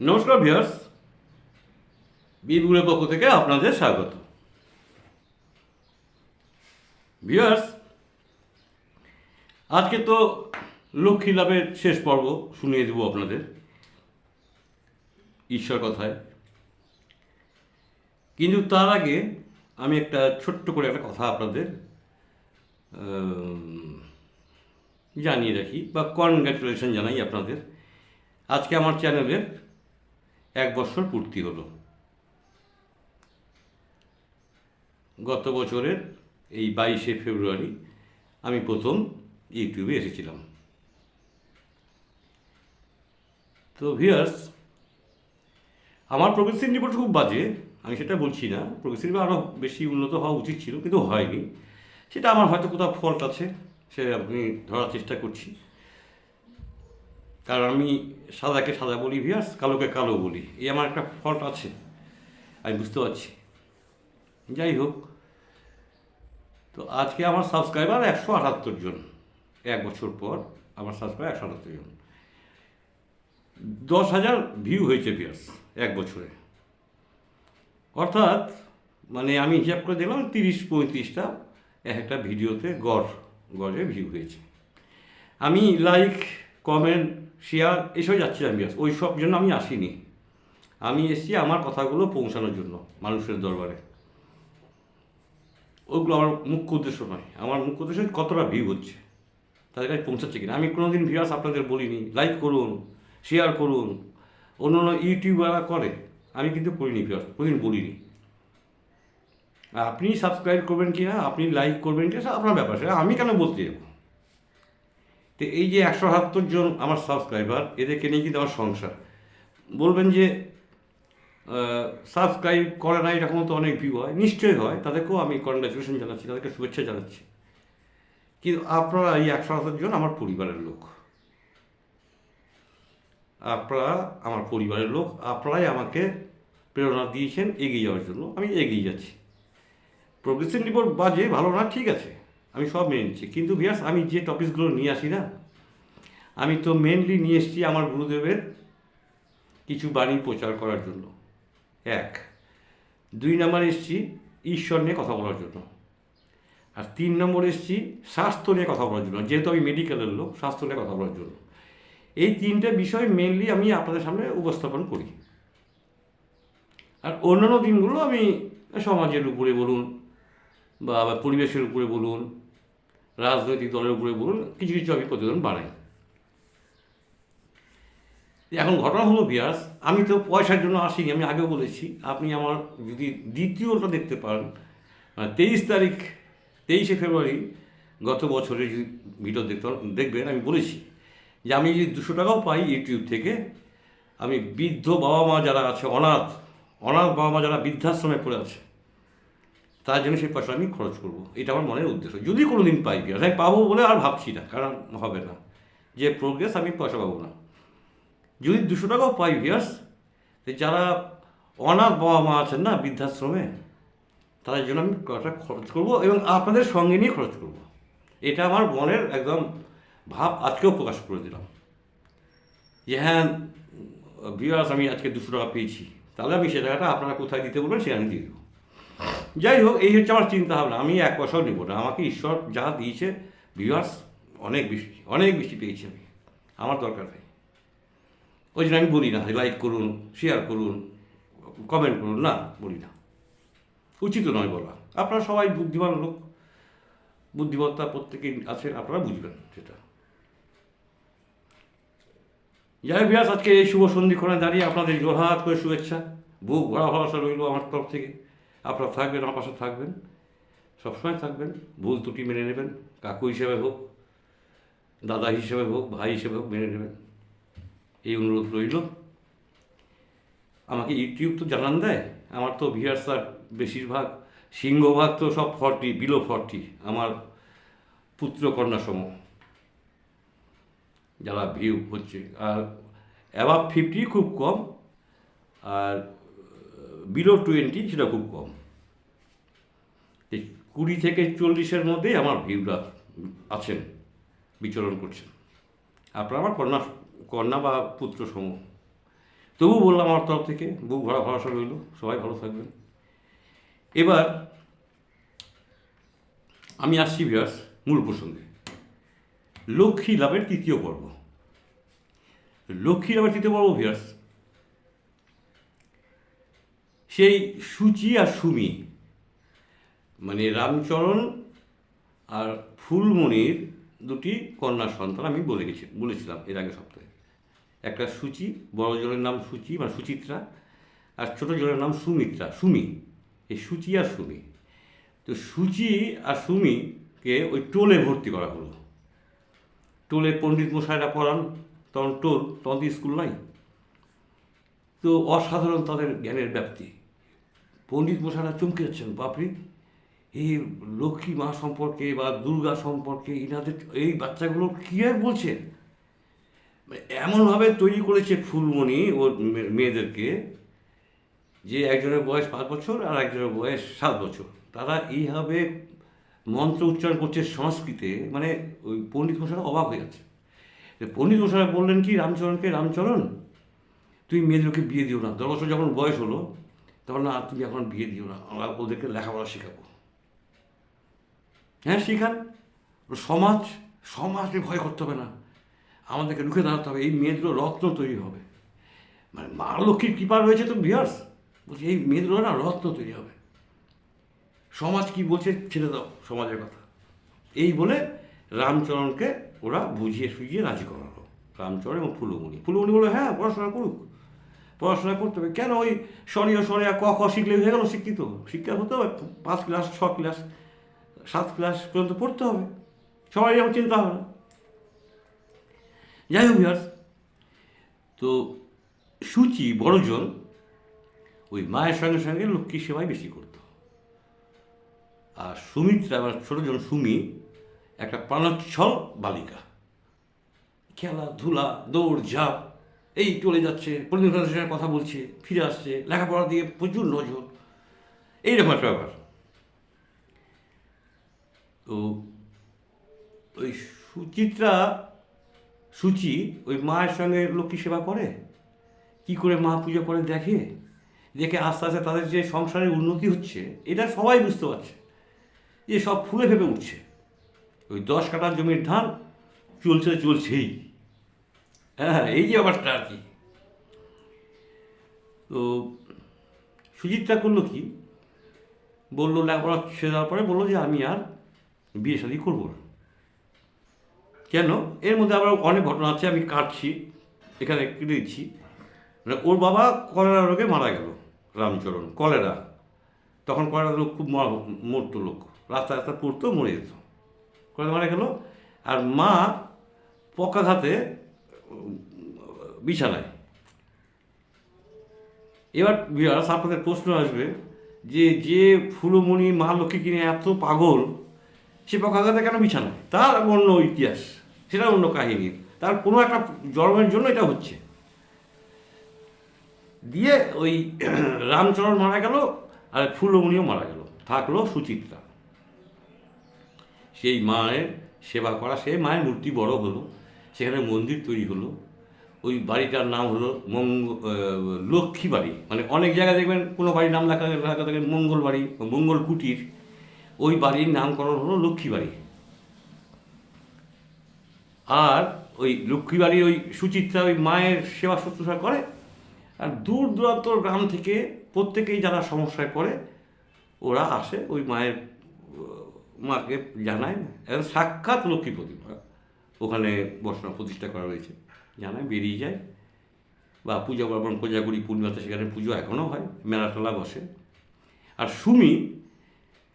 নমস্কার ভিয়ার্স বীরগুলের পক্ষ থেকে আপনাদের স্বাগত। ভিয়ার্স আজকে তো লক্ষ্মী লাভের শেষ পর্ব শুনিয়ে দেবো আপনাদের। ঈশ্বর কথায়। কিন্তু তার আগে আমি একটা ছোট্ট করে একটা কথা আপনাদের জানিয়ে রাখি বা কনগ্র্যাচুলেশন জানাই আপনাদের। আজকে আমার চ্যানেলের এক বছর পূর্তি হলো। গত বছরের এই বাইশে ফেব্রুয়ারি আমি প্রথম ইউটিউবে এসেছিলাম। তো ভিয়ার্স আমার প্রগ্রেসিভ রিপোর্ট খুব বাজে, আমি সেটা বলছি না। প্রগ্রেসিভ আরও বেশি উন্নত হওয়া উচিত ছিল, কিন্তু হয়নি। সেটা আমার হয়তো কোথাও ফল্ট আছে, সে আমি ধরার চেষ্টা করছি। কারণ আমি সাদাকে সাদা বলি ভিয়াস কালোকে কালো বলি। এই আমার একটা ফল্ট আছে। আমি বুঝতে পারছি। যাই হোক। তো আজকে আমার সাবস্ক্রাইবার একশো আটাত্তর জন। এক বছর পর আমার সাবস্ক্রাইবার একশো আটাত্তর জন। দশ হাজার ভিউ হয়েছে ভিয়াস এক বছরে। অর্থাৎ মানে আমি হিসাব করে দেখলাম তিরিশ, পঁয়ত্রিশটা এক একটা ভিডিওতে গড়, গড়ে ভিউ হয়েছে। আমি লাইক কমেন্ট শেয়ার এসব যাচ্ছিলাম বিয়াস ওই সব জন্য আমি আসিনি। আমি এসেছি আমার কথাগুলো পৌঁছানোর জন্য মানুষের দরবারে। ওগুলো আমার মুখ্য উদ্দেশ্য নয়। আমার মুখ্য উদ্দেশ্য কতটা ভিউ হচ্ছে, তাদের কাছে পৌঁছাচ্ছে কিনা। আমি কোনোদিন ভিউয়ার্স আপনাদের বলিনি। লাইক করুন শেয়ার করুন। অন্য অন্য ইউটিউবাররা করে। আমি কিন্তু করিনি ভিউয়ার্স কোনোদিন বলিনি। আপনি সাবস্ক্রাইব করবেন কি না আপনি লাইক করবেন কি আপনার ব্যাপার। সেটা আমি কেন বলতে যাব? তো এই যে একশো বাহাত্তর জন আমার সাবস্ক্রাইবার এদেরকে নিয়ে কিন্তু আমার সংসার। বলবেন যে সাবস্ক্রাইব করে না, এরকম তো অনেক ভিউ হয়। নিশ্চয়ই হয়, তাদেরকেও আমি কনগ্রাচুলেশন জানাচ্ছি, তাদেরকে শুভেচ্ছা জানাচ্ছি। কিন্তু আপনারা এই একশো বাহাত্তর জন আমার পরিবারের লোক। আপনারা আমার পরিবারের লোক, আপনারাই আমাকে প্রেরণা দিয়েছেন এগিয়ে যাওয়ার জন্য। আমি এগিয়ে যাচ্ছি। প্রগ্রেসিভ রিপোর্ট বাজে, ভালো না, ঠিক আছে। আমি সব মেনে নিচ্ছি। কিন্তু বিয়াস আমি যে টপিকসগুলো নিয়ে আসি না, আমি তো মেনলি নিয়ে এসেছি আমার গুরুদেবের কিছু বাণী প্রচার করার জন্য। এক, দুই নম্বর এসেছি ঈশ্বর নিয়ে কথা বলার জন্য। আর তিন নম্বর এসছি স্বাস্থ্য নিয়ে কথা বলার জন্য, যেহেতু আমি মেডিকেলের লোক, স্বাস্থ্য নিয়ে কথা বলার জন্য। এই তিনটে বিষয় মেনলি আমি আপনাদের সামনে উপস্থাপন করি। আর অন্যান্য দিনগুলো আমি সমাজের উপরে বলুন বা পরিবেশের উপরে বলুন, রাজনৈতিক দলের উপরে বলুন, কিছু কিছু আমি প্রতিবেদন বানাই এখন ঘটনা হলো বিয়াস, আমি তো পয়সার জন্য আসিনি, আমি আগেও বলেছি, আপনি আমার যদি দ্বিতীয়টা দেখতে পান তেইশ তারিখ, তেইশে ফেব্রুয়ারি গত বছরে যদি ভিডিও দেখতে দেখবেন, আমি বলেছি যে আমি যদি দুশো টাকাও পাই ইউটিউব থেকে, আমি বৃদ্ধ বাবা মা যারা আছে, অনাথ অনাথ বাবা মা যারা বৃদ্ধাশ্রমে পড়ে আছে তার জন্য সেই পয়সা আমি খরচ করব। এটা আমার মনের উদ্দেশ্য। যদি কোনো দিন পাই বিয়াস আমি পাবো বলে আর ভাবছি না, কারণ হবে না। যে প্রোগ্রেস আমি পয়সা পাবো না। যদি দুশো টাকাও পাই ভিয়াস যারা অনাথ বাবা মা আছেন না বৃদ্ধাশ্রমে, তাদের জন্য আমি কটা খরচ করব এবং আপনাদের সঙ্গে নিয়ে খরচ করব। এটা আমার মনের একদম ভাব আজকেও প্রকাশ করে দিলাম। যে হ্যাঁ ভিউয়ার্স আমি আজকে দুশো টাকা পেয়েছি। তাহলে আমি সে টাকাটা আপনারা কোথায় দিতে বলবেন সে আমি দিয়ে দেবো। যাই হোক এই হচ্ছে আমার চিন্তা ভাবনা আমি এক পয়সাও নেব না। আমাকে ঈশ্বর যা দিয়েছে ভিউয়ার্স অনেক বেশি অনেক বেশি পেয়েছি। আমি আমার দরকার নেই। ওই জন্য আমি বলি না লাইক করুন শেয়ার করুন কমেন্ট করুন, না, বলি না। উচিত নয় বলা। আপনারা সবাই বুদ্ধিমান লোক। বুদ্ধিমত্তা প্রত্যেকেই আছে আপনারা বুঝবেন সেটা। যাই বিয়াস আজকে এই শুভ সন্ধিক্ষণে দাঁড়িয়ে আপনাদের জোহাত করে শুভেচ্ছা। বুক ভরা ভরসা রইল আমার তরফ থেকে। আপনারা থাকবেন, আমার পাশে থাকবেন, সবসময় থাকবেন, ভুল ত্রুটি মেনে নেবেন, কাকু হিসেবে হোক, দাদা হিসেবে হোক, ভাই হিসেবে হোক, মেনে নেবেন। এই অনুরোধ রইল। আমাকে ইউটিউব তো জানান দেয়, আমার তো ভিউয়ার্স আর বেশিরভাগ সিংহভাগ তো সব ফর্টি, বিলো ফর্টি, আমার পুত্র কন্যা সম। যারা ভিউ হচ্ছে আর অ্যাবাভ ফিফটি খুব কম, আর বিলো টোয়েন্টি সেটা খুব কম। কুড়ি থেকে চল্লিশের মধ্যেই আমার ভিউরা আছেন, বিচরণ করছেন। আপনার আমার কন্যা কন্যা বা পুত্র সম তবু বললাম আমার তরফ থেকে, বুক ভরা ভরসা রইল, সবাই ভালো থাকবেন। এবার আমি আসছি ভিয়াস মূল প্রসঙ্গে। লক্ষ্মী লাভের তৃতীয় পর্ব। লক্ষ্মী লাভের তৃতীয় পর্ব ভিয়াস সেই সুচি আর সুমি মানে রামচরণ আর ফুলমণির দুটি কন্যা সন্তান, আমি বলে গেছি, বলেছিলাম এর আগে সপ্তাহে। একটা সুচি, বড় জলের নাম সুচি বা সুচিত্রা, আর ছোট জলের নাম সুমিত্রা, সুমি, এই সুচি আর সুমি। তো সুচি আর সুমিকে ওই টোলে ভর্তি করা হলো। টোলে পণ্ডিত মশাইরা পড়ান, তখন টোল, তখন স্কুল নাই। তো অসাধারণ তাদের জ্ঞানের ব্যাপ্তি। পণ্ডিত মশাইরা চমকে যাচ্ছেন, বাপরে। এই লক্ষ্মী মা সম্পর্কে বা দুর্গা সম্পর্কে ইনাদের এই বাচ্চাগুলো কী আর বলছে মানে এমনভাবে তৈরি করেছে ফুলমণি ওর মেয়েদেরকে যে একজনের বয়স পাঁচ বছর আর একজনের বয়স সাত বছর। তারা এইভাবে মন্ত্র উচ্চারণ করছে সংস্কৃতে মানে ওই পণ্ডিত মশাইরা অবাক হয়ে যাচ্ছে। পণ্ডিত মশাইরা বললেন কি, রামচরণকে রামচরণ তুই মেয়েদেরকে বিয়ে দিও না। দশ বছর যখন বয়স হলো তখন না, তুমি এখন বিয়ে দিও না, আমরা ওদেরকে লেখাপড়া শেখাবো। হ্যাঁ শিখান। সমাজ, সমাজকে ভয় করতে হবে না। আমাদেরকে রুখে দাঁড়াতে হবে, এই মেয়েগুলো রত্ন তৈরি হবে। মানে মা লক্ষ্মীর কৃপা রয়েছে তো বিহার্স বলছি, এই মেয়েগুলো না, রত্ন তৈরি হবে। সমাজ কি বলছে, ছেড়ে দাও, সমাজের কথা। এই বলে রামচরণকে ওরা বুঝিয়ে সুঝিয়ে রাজি করালো। রামচরণ এবং ফুলমণি। ফুলমণি বলে হ্যাঁ পড়াশোনা করুক। পড়াশোনা করতে হবে। কেন ওই সরিয়া সরিয়া ক, খ শিখলে হয়ে গেল শিক্ষিত? শিক্ষা হতে হবে। পাঁচ ক্লাস ছ ক্লাস সাত ক্লাস পর্যন্ত পড়তে হবে। সবাই যেমন চিন্তা হবে যাই হোক ভিউয়ার্স তো সুচি বড়জন ওই মায়ের সঙ্গে সঙ্গে লক্ষ্মী সেবাই বেশি করত। আর সুমিত্রা বা ছোটজন সুমি, একটা প্রাণোচ্ছল বালিকা। খেলাধুলা দৌড় ঝাঁপ এই চলে যাচ্ছে পরিণতের সঙ্গে কথা বলছে, ফিরে আসছে লেখাপড়া দিয়ে প্রচুর নজর। এইরকম একটা ব্যাপার। তো ওই সুচিত্রা, সুচি, ওই মায়ের সঙ্গে লক্ষ্মী সেবা করে? কি করে মা পুজো করে দেখে? দেখে আস্তে আস্তে তাদের যে সংসারের উন্নতি হচ্ছে, এটা সবাই বুঝতে পারছে। যে সব ফুলে ফেপে উঠছে। ওই দশ কাঠা জমির ধান চলছে, চলছেই। হ্যাঁ এই যে ব্যাপারটা আর কি। তো সুচিত্রা করল কি? বলল লেখাপড়া ছেড়ে দেওয়ার পরে বলল যে আমি আর বিয়ে শাদি করব না। কেন? এর মধ্যে আবার অনেক ঘটনা আছে আমি কাটছি এখানে কেটে দিচ্ছি। মানে ওর বাবা কলেরা রোগে মারা গেল রামচরণ কলেরা। তখন কলেরা লোক খুব মর- মরতো লোক রাস্তা রাস্তা পড়তো মরে যেত। কলেরা মারা গেল আর মা পক্ষাঘাতে উম, বিছানায়। এবার বিয়াস আপনাদের প্রশ্ন আসবে যে যে ফুলমণি মা লক্ষ্মী কিনে এত পাগল, সে পক্ষাঘাতে কেন বিছানায়? তার অন্য ইতিহাস, সেটা অন্য কাহিনী। তার কোনো একটা জন্মের জন্য এটা হচ্ছে। দিয়ে ওই রামচরণ মারা গেল, আর ফুলমণিও মারা গেল। থাকল সুচিত্রা। সেই মায়ের সেবা করা সেই মায়ের মূর্তি বড় হলো। সেখানে মন্দির তৈরি হলো। ওই বাড়িটার নাম হলো মঙ্গ লক্ষ্মী বাড়ি। মানে অনেক জায়গায় দেখবেন কোনো বাড়ির নাম লেখা লেখা থাকেন মঙ্গল বাড়ি মঙ্গল কুটির। ওই বাড়ির নামকরণ হলো লক্ষ্মী বাড়ি। আর ওই লক্ষ্মী বাড়ির ওই সুচিত্রা ওই মায়ের সেবা শুশ্রূষা করে। আর দূর দূরান্ত গ্রাম থেকে প্রত্যেকেই যারা সমস্যায় পড়ে, ওরা আসে ওই মায়ের মাকে জানায় সাক্ষাৎ লক্ষ্মী প্রতিমা। ওখানে বসনা প্রতিষ্ঠা করা রয়েছে জানায় বেরিয়ে যায়। বা পূজা পার্বণ কোজাগুড়ি পূর্ণিমাতে সেখানে পুজো এখনও হয়, মেলা টেলা বসে। আর সুমি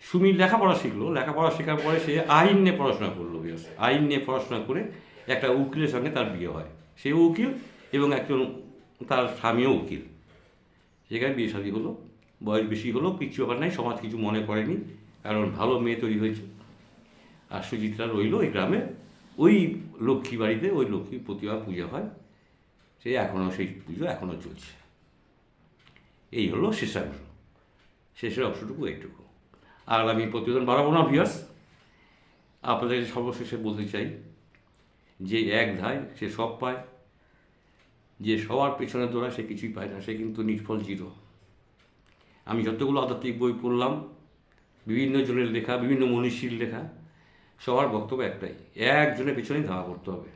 সুমি লেখাপড়া শিখলো। লেখাপড়া শেখার পরে সে আইন নিয়ে পড়াশোনা করল বেশ। আইন নিয়ে পড়াশোনা করে একটা উকিলের সঙ্গে তার বিয়ে হয়। সে উকিল এবং একজন তার স্বামীও উকিল। সেখানে বিয়ে শাদী হলো। বয়স বেশি হলো কিছু ব্যাপার নাই, সমাজ কিছু মনে করেনি। কারণ ভালো মেয়ে তৈরি হয়েছে। আর সুচিত্রা রইল এই গ্রামে। ওই লক্ষ্মী বাড়িতে ওই লক্ষ্মী প্রতিমা পুজো হয়। সে এখনও সেই পুজো এখনও চলছে। এই হলো শেষাংশ। শেষের অংশটুকু এইটুকু। আর আমি প্রতিবেদন বাড়াবো না ভিয়াস আপনাদের সর্বশেষে বলতে চাই যে এক ধায় সে সব পায়, যে সবার পেছনে দৌড়ায় সে কিছুই পায় না, সে কিন্তু নিষ্ফল জিরো। আমি যতগুলো আধ্যাত্মিক বই পড়লাম, বিভিন্ন জনের লেখা, বিভিন্ন মনীষীর লেখা সবার বক্তব্য একটাই, একজনের পেছনেই ধাওয়া করতে হবে।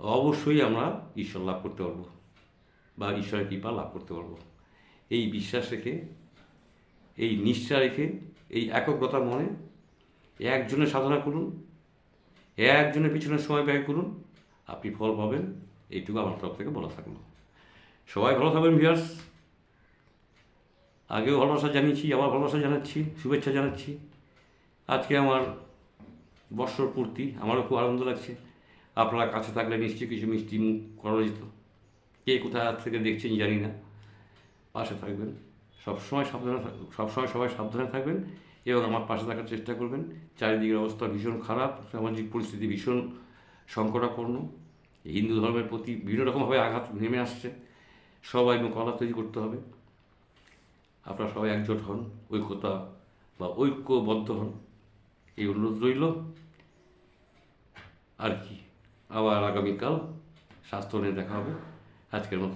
অবশ্যই আমরা ঈশ্বর লাভ করতে পারব বা ঈশ্বরের কৃপা লাভ করতে পারব। এই বিশ্বাস রেখে, এই নিষ্ঠা রেখে, এই একগ্রতা মনে একজনের সাধনা করুন, একজনের পিছনে সময় ব্যয় করুন, আপনি ফল পাবেন, এইটুকু আমার তরফ থেকে বলা থাকল। সবাই ভালো থাকবেন ভিয়ার্স আগেও ভালোবাসা জানিয়েছি, আবার ভালোবাসা জানাচ্ছি, শুভেচ্ছা জানাচ্ছি। আজকে আমার বৎসর পূর্তি। আমারও খুব আনন্দ লাগছে। আপনারা কাছে থাকলে নিশ্চয়ই কিছু মিষ্টি মুখ করা যেত। কে হাত থেকে দেখছেন জানি না। পাশে থাকবেন। সবসময় সাবধানে সবসময় সবাই সাবধানে থাকবেন এবং আমার পাশে থাকার চেষ্টা করবেন। চারিদিকের অবস্থা ভীষণ খারাপ, সামাজিক পরিস্থিতি ভীষণ সংকটাপন্ন। হিন্দু ধর্মের প্রতি বিভিন্ন রকমভাবে আঘাত নেমে আসছে। সবাই মোকাবিলা তৈরি করতে হবে। আপনারা সবাই একজোট হন, ঐক্যতা বা ঐক্যবদ্ধ হন। এই অনুরোধ রইল। আর কি আবার আগামীকাল স্বাস্থ্য নিয়ে দেখা হবে। আজকের মতো